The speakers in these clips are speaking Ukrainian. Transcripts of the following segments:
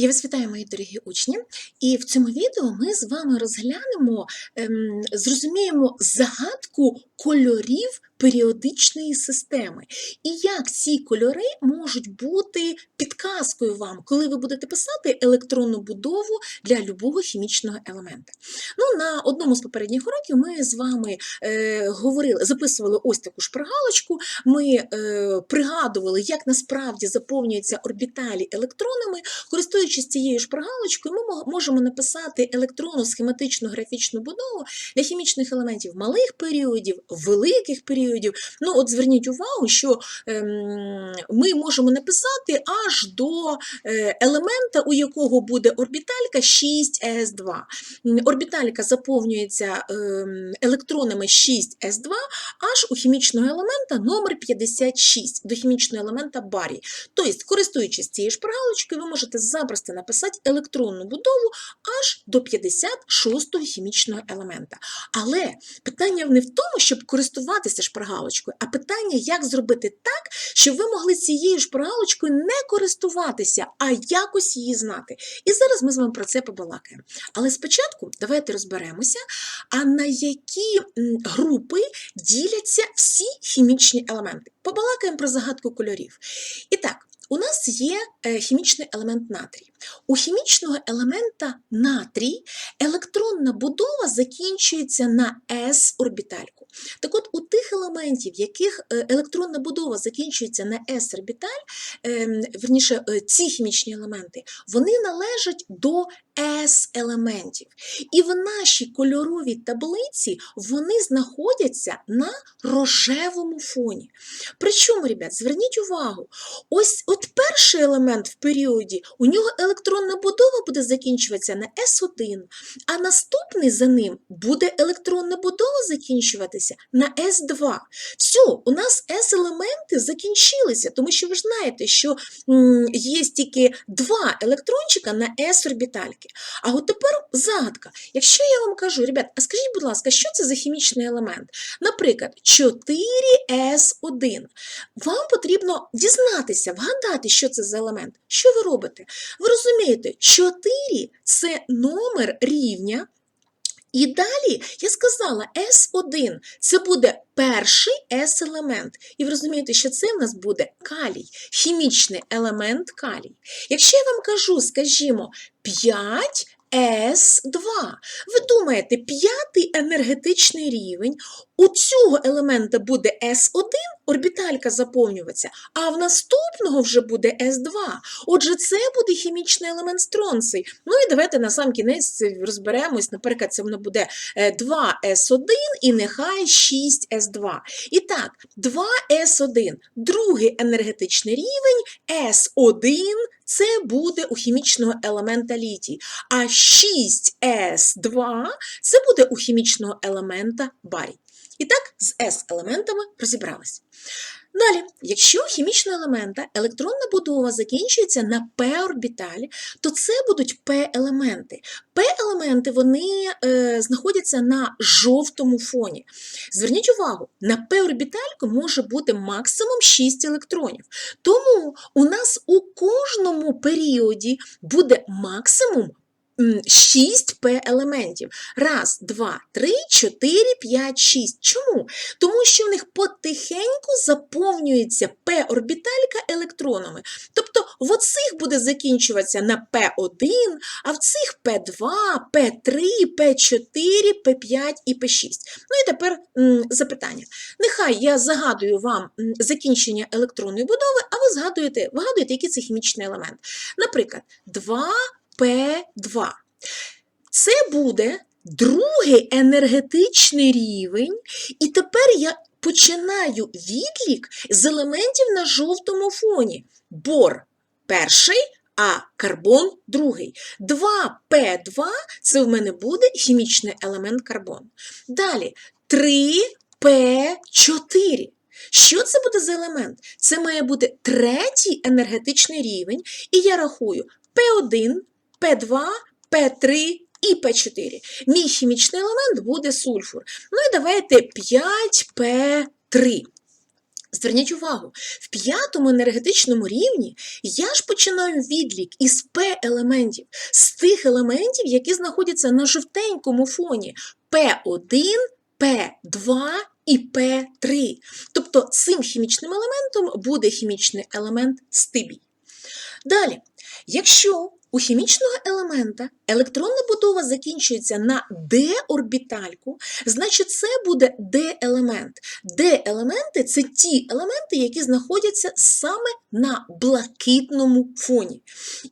Я вас вітаю, мої дорогі учні, і в цьому відео ми з вами розглянемо, ем, зрозуміємо загадку кольорів періодичної системи. І як ці кольори можуть бути підказкою вам, коли ви будете писати електронну будову для любого хімічного елемента. Ну, на одному з попередніх уроків ми з вами е, говорили, записували ось таку шпаргалочку, ми е, пригадували, як насправді заповнюються орбіталі електронами. Користуючись цією шпаргалочкою, ми можемо написати електронну схематичну графічну будову для хімічних елементів малих періодів, великих періодів. Ну, от зверніть увагу, що ем, ми можемо написати аж до е, елемента, у якого буде орбіталька 6s2. Орбіталька заповнюється ем, електронами 6s2 аж у хімічного елемента номер 56 до хімічного елемента барій. Тобто, користуючись цією шпаргалочкою, ви можете запросто написати електронну будову аж до 56-го хімічного елемента. Але питання не в тому, щоб користуватися шпаргалочкою, а питання, як зробити так, щоб ви могли цією прогалочкою не користуватися, а якось її знати. І зараз ми з вами про це побалакаємо. Але спочатку давайте розберемося, а на які групи діляться всі хімічні елементи. Побалакаємо про загадку кольорів. І так, у нас є е, хімічний елемент натрій. У хімічного елемента натрій електронна будова закінчується на s-орбітальку. Так от, у тих елементів, яких е, електронна будова закінчується на s-орбіталь, ем, верніше, е, ці хімічні елементи, вони належать до S-елементів. І в нашій кольоровій таблиці вони знаходяться на рожевому фоні. Причому, ребят, зверніть увагу, ось от перший елемент в періоді, у нього електронна будова буде закінчуватися на S1, а наступний за ним буде електронна будова закінчуватися на S2. Все, у нас S-елементи закінчилися, тому що ви ж знаєте, що є тільки два електрончика на S-орбітальки. А от тепер загадка. Якщо я вам кажу, ребят, а скажіть, будь ласка, що це за хімічний елемент? Наприклад, 4С1. Вам потрібно дізнатися, вгадати, що це за елемент. Що ви робите? Ви розумієте, 4 це номер рівня. І далі я сказала S1 це буде перший S-елемент. І ви розумієте, що це в нас буде калій, хімічний елемент калій. Якщо я вам кажу, скажімо, 5 S2. Ви думаєте, п'ятий енергетичний рівень у цього елемента буде S1, орбіталька заповнюватися, а в наступного вже буде S2. Отже, це буде хімічний елемент стронций. Ну і давайте на сам кінець розберемось. Наприклад, це воно буде 2S1 і нехай 6S2. І так, 2S1, другий енергетичний рівень, S1 це буде у хімічного елемента літій. А 6С2 це буде у хімічного елемента барій. І так, з С-елементами розібрались. Далі, якщо хімічного елемента електронна будова закінчується на p-орбіталі, то це будуть p-елементи. P-елементи вони е, знаходяться на жовтому фоні. Зверніть увагу, на p-орбітальку може бути максимум 6 електронів. Тому у нас у кожному періоді буде максимум 6 П-елементів. Раз, два, три, чотири, п'ять, шість. Чому? Тому що в них потихеньку заповнюється П-орбіталька електронами. Тобто в оцих буде закінчуватися на П1, а в цих П2, П3, П4, П5 і П6. Ну і тепер м, запитання. Нехай я загадую вам закінчення електронної будови, а ви згадуєте, вигадуєте, який це хімічний елемент. Наприклад, 2 П2. Це буде другий енергетичний рівень, і тепер я починаю відлік з елементів на жовтому фоні. Бор перший, а карбон другий. 2П2 це в мене буде хімічний елемент карбон. Далі 3П4. Що це буде за елемент? Це має бути третій енергетичний рівень, і я рахую П1, П2, П3 і П4. Мій хімічний елемент буде сульфур. Ну і давайте 5П3. Зверніть увагу, в п'ятому енергетичному рівні я ж починаю відлік із П-елементів, з тих елементів, які знаходяться на жовтенькому фоні П1, П2 і П3. Тобто цим хімічним елементом буде хімічний елемент стибій. Далі, якщо у хімічного елемента електронна будова закінчується на d-орбітальку, значить це буде d-елемент. D-елементи це ті елементи, які знаходяться саме на блакитному фоні.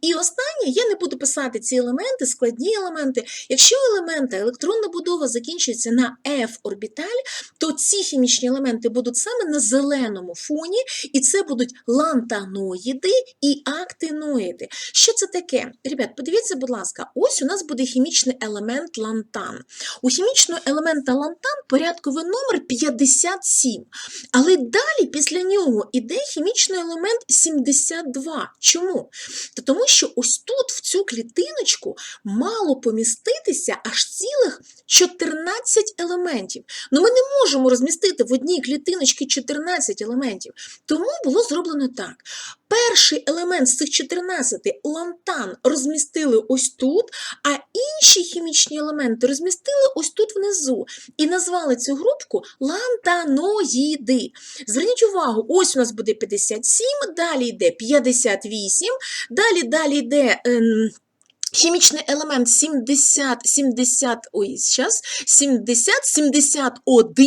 І останнє, я не буду писати ці елементи, складні елементи. Якщо елемента електронна будова закінчується на f-орбіталь, то ці хімічні елементи будуть саме на зеленому фоні, і це будуть лантаноїди і актиноїди. Що це таке? Ребят, подивіться, будь ласка, ось у нас буде хімічний елемент лантан. У хімічного елемента лантан порядковий номер 57. Але далі після нього іде хімічний елемент 72. Чому? Та тому що ось тут, в цю клітиночку, мало поміститися аж цілих 14 елементів. Ну ми не можемо розмістити в одній клітиночці 14 елементів. Тому було зроблено так. Перший елемент з цих 14 лантан розмістили ось тут, а інші хімічні елементи розмістили ось тут внизу і назвали цю групку лантаноїди. Зверніть увагу, ось у нас буде 57, далі йде 58, далі далі йде. ем, Хімічний елемент 70, 70, ой, зараз, 70, 71,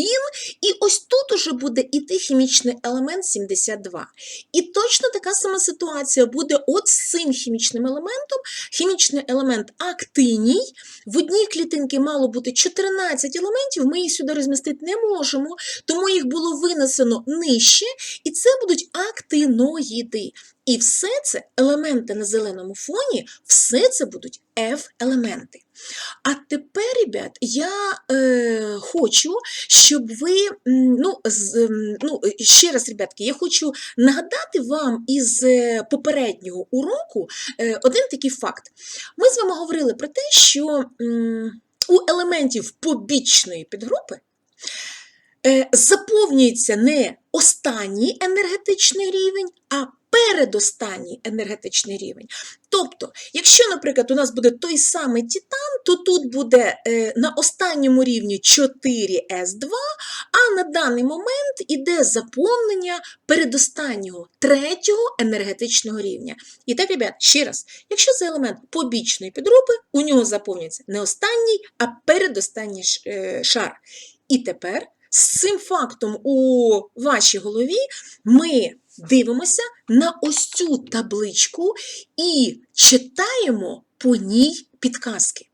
і ось тут уже буде іти хімічний елемент 72. І точно така сама ситуація буде от з цим хімічним елементом. Хімічний елемент актиній. В одній клітинці мало бути 14 елементів, ми їх сюди розмістити не можемо, тому їх було винесено нижче, і це будуть актиноїди. І все це елементи на зеленому фоні, все це будуть F-елементи. А тепер, ребят, я е, хочу, щоб ви, ну, з, ну, е, ще раз, ребятки, я хочу нагадати вам із е, попереднього уроку е, один такий факт. Ми з вами говорили про те, що м, у елементів побічної підгрупи е, заповнюється не останній енергетичний рівень, а передостанній енергетичний рівень. Тобто, якщо, наприклад, у нас буде той самий Титан, то тут буде е, на останньому рівні 4С2, а на даний момент іде заповнення передостаннього третього енергетичного рівня. І так, ребят, ще раз, якщо це елемент побічної підгрупи, у нього заповнюється не останній, а передостанній е, шар. І тепер з цим фактом у вашій голові ми дивимося на ось цю табличку і читаємо по ній підказки.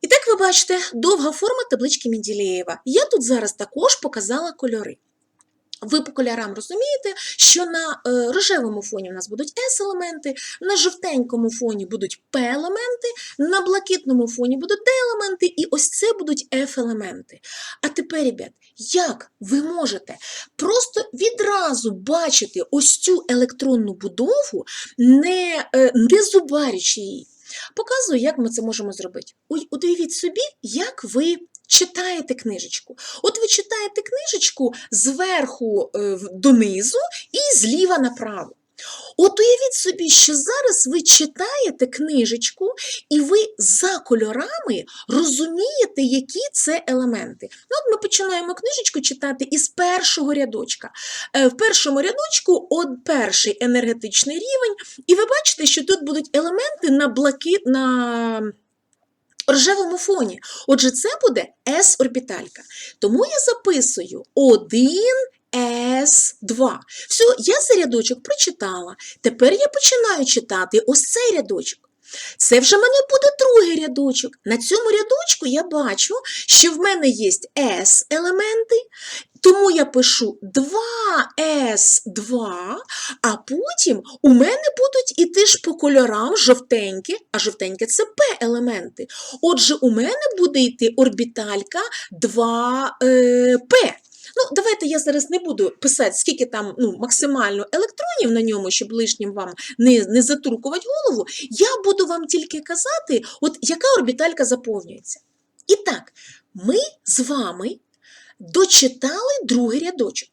І так ви бачите, довга форма таблички Менділеєва. Я тут зараз також показала кольори. Ви по кольорам розумієте, що на е, рожевому фоні в нас будуть S-елементи, на жовтенькому фоні будуть P-елементи, на блакитному фоні будуть D-елементи, і ось це будуть F-елементи. А тепер, ребят, як ви можете просто відразу бачити ось цю електронну будову, не, е, не зубарячи її? Показую, як ми це можемо зробити. Уявіть собі, як ви читаєте книжечку. От ви читаєте книжечку зверху е, донизу і зліва направо. От уявіть собі, що зараз ви читаєте книжечку, і ви за кольорами розумієте, які це елементи. Ну, от ми починаємо книжечку читати із першого рядочка. Е, В першому рядочку от перший енергетичний рівень, і ви бачите, що тут будуть елементи на блакит, на рожевому фоні. Отже, це буде S-орбіталька. Тому я записую 1 с 2 Все, я цей рядочок прочитала. Тепер я починаю читати ось цей рядочок. Це вже в мене буде другий рядочок. На цьому рядочку я бачу, що в мене є S-елементи, тому я пишу 2S2, а потім у мене будуть іти ж по кольорам жовтенькі, а жовтеньке це P-елементи. Отже, у мене буде йти орбіталька 2P. Ну, давайте я зараз не буду писати, скільки там ну, максимально електронів на ньому, щоб лишнім вам не, не затуркувати голову. Я буду вам тільки казати, от яка орбіталька заповнюється. І так, ми з вами дочитали другий рядочок.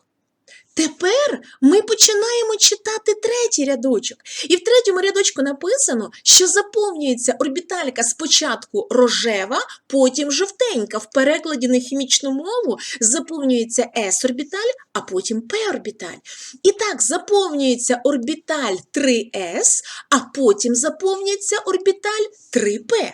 Тепер ми починаємо читати третій рядочок. І в третьому рядочку написано, що заповнюється орбіталька спочатку рожева, потім жовтенька. В перекладі на хімічну мову заповнюється s-орбіталь, а потім p-орбіталь. І так, заповнюється орбіталь 3s, а потім заповнюється орбіталь 3p.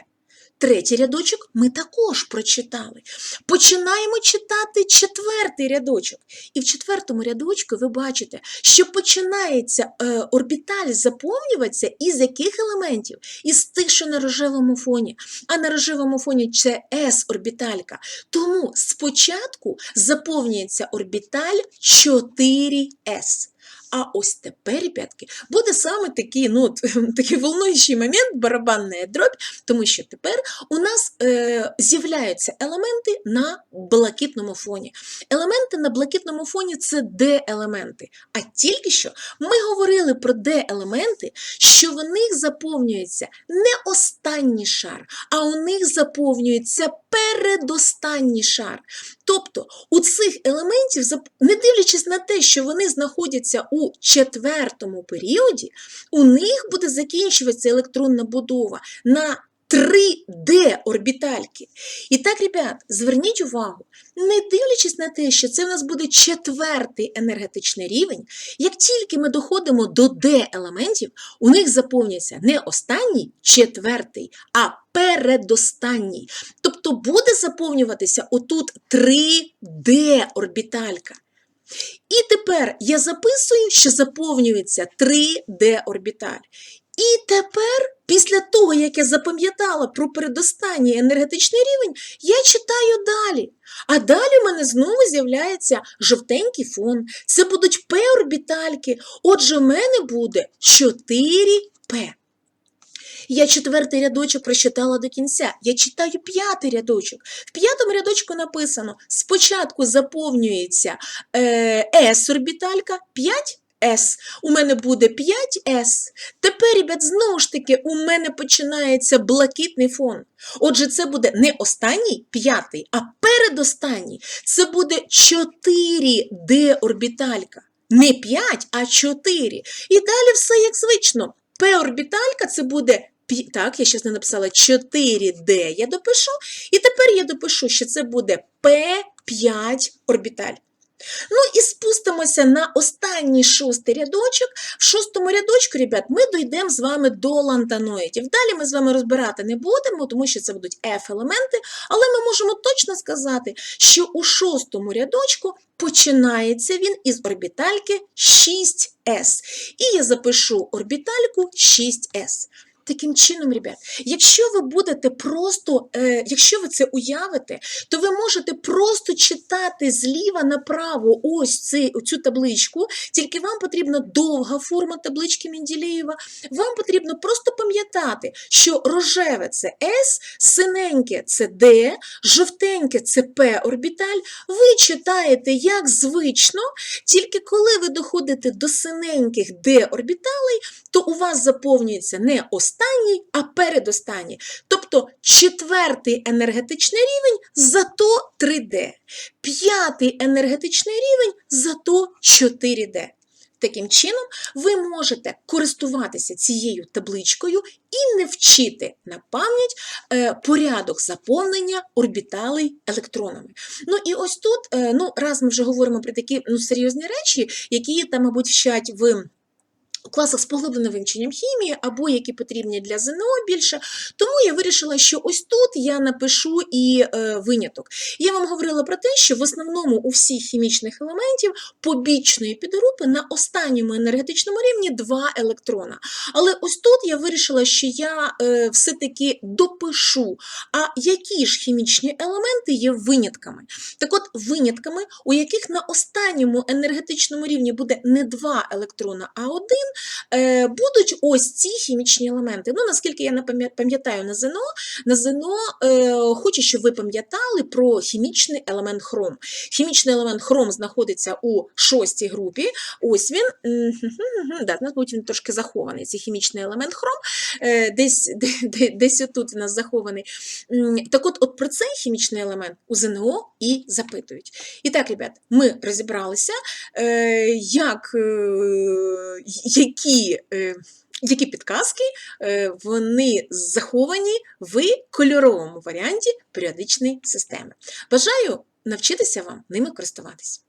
Третій рядочок ми також прочитали. Починаємо читати четвертий рядочок. І в четвертому рядочку ви бачите, що починається е, орбіталь заповнюватися із яких елементів? Із тих, що на рожевому фоні. А на рожевому фоні це S-орбіталька. Тому спочатку заповнюється орбіталь 4S. А ось тепер, ребятки, буде саме такий, ну, такий волнуючий момент, барабанна дробь, тому що тепер у нас е, з'являються елементи на блакитному фоні. Елементи на блакитному фоні це D-елементи. А тільки що ми говорили про D-елементи, що в них заповнюється не останній шар, а у них заповнюється передостанній шар. Тобто у цих елементів, не дивлячись на те, що вони знаходяться у четвертому періоді, у них буде закінчуватися електронна будова на 3D орбітальки. І так, ребят, зверніть увагу, не дивлячись на те, що це в нас буде четвертий енергетичний рівень, як тільки ми доходимо до D-елементів, у них заповнюється не останній, четвертий, а передостанній. Тобто буде заповнюватися отут 3D орбіталька. І тепер я записую, що заповнюється 3D орбіталь. І тепер, після того, як я запам'ятала про передостанній енергетичний рівень, я читаю далі. А далі в мене знову з'являється жовтенький фон. Це будуть P-орбітальки. Отже, в мене буде 4P. Я четвертий рядочок прочитала до кінця. Я читаю п'ятий рядочок. В п'ятому рядочку написано: спочатку заповнюється е, S-орбіталька 5S. У мене буде 5S. Тепер, ребят, знову ж таки, у мене починається блакитний фон. Отже, це буде не останній п'ятий, а передостанній. Це буде 4D орбіталька. Не 5, а 4. І далі все як звично. P-орбіталька це буде так, я зараз не написала 4D, я допишу. І тепер я допишу, що це буде P5 орбіталь. Ну і спустимося на останній шостий рядочок. В шостому рядочку, ребят, ми дійдемо з вами до лантаноїдів. Далі ми з вами розбирати не будемо, тому що це будуть F-елементи, але ми можемо точно сказати, що у шостому рядочку починається він із орбітальки 6S. І я запишу орбітальку 6S. Таким чином, ребят, якщо ви будете просто, е, якщо ви це уявите, то ви можете просто читати зліва направо ось ци, цю табличку, тільки вам потрібна довга форма таблички Менделєєва. Вам потрібно просто пам'ятати, що рожеве це S, синеньке це D, жовтеньке це P орбіталь. Ви читаєте як звично, тільки коли ви доходите до синеньких D орбіталей, то у вас заповнюється не останній, а передостанній. Тобто четвертий енергетичний рівень зато 3D, п'ятий енергетичний рівень зато 4D. Таким чином, ви можете користуватися цією табличкою і не вчити на пам'ять е, порядок заповнення орбіталей електронами. Ну і ось тут, е, ну, раз ми вже говоримо про такі ну, серйозні речі, які там, мабуть, вчать в у класах з поглибленим вивченням хімії або які потрібні для ЗНО більше. Тому я вирішила, що ось тут я напишу і е, виняток. Я вам говорила про те, що в основному у всіх хімічних елементів побічної підгрупи на останньому енергетичному рівні два електрона. Але ось тут я вирішила, що я е, все-таки допишу, а які ж хімічні елементи є винятками. Так от, винятками, у яких на останньому енергетичному рівні буде не два електрона, а один, будуть ось ці хімічні елементи. Ну, наскільки я не пам'ятаю на ЗНО, на ЗНО е, хочу, щоб ви пам'ятали про хімічний елемент хром. Хімічний елемент хром знаходиться у шостій групі. Ось він. Да, нас він трошки захований, цей хімічний елемент хром. Е, Десь, де- де- десь отут у нас захований. Так от, от про цей хімічний елемент у ЗНО і запитують. І так, ребят, ми розібралися, е, як, е, які, е, які підказки е, вони заховані в кольоровому варіанті періодичної системи. Бажаю навчитися вам ними користуватись.